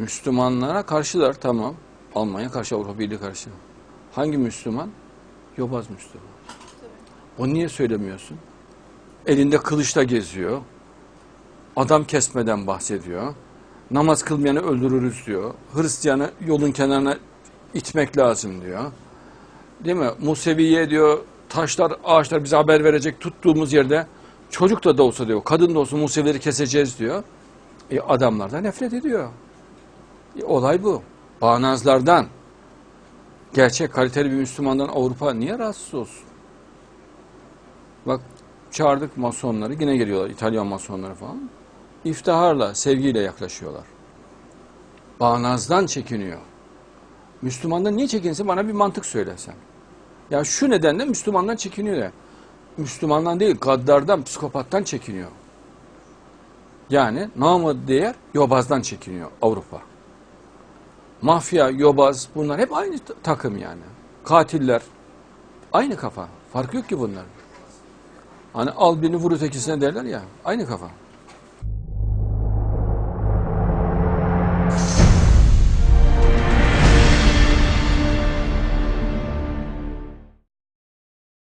Müslümanlara karşılar tamam. Almanya karşı, Avrupa Birliği karşı. Hangi Müslüman? Yobaz Müslüman. O niye söylemiyorsun? Elinde kılıçla geziyor. Adam kesmeden bahsediyor. Namaz kılmayanı öldürürüz diyor. Hristiyanı yolun kenarına itmek lazım diyor. Değil mi? Museviye diyor taşlar, ağaçlar bize haber verecek tuttuğumuz yerde çocuk da da olsa diyor, kadın da olsa Musevileri keseceğiz diyor. E, adamlar da nefret ediyor. Olay bu. Bağnazlardan, gerçek kaliteli bir Müslümandan Avrupa niye rahatsız olsun? Bak çağırdık masonları, yine geliyorlar İtalyan masonları falan. İftiharla, sevgiyle yaklaşıyorlar. Bağnazdan çekiniyor. Müslümandan niye çekinsin bana bir mantık söylesen. Ya şu nedenle Müslümandan çekiniyor ya. Müslümandan değil, gaddardan, psikopattan çekiniyor. Yani namı değer yobazdan çekiniyor Avrupa. Mafya, yobaz bunlar hep aynı ta- takım yani. Katiller aynı kafa. Fark yok ki bunların. Hani al birini vur ötekisine derler ya. Aynı kafa.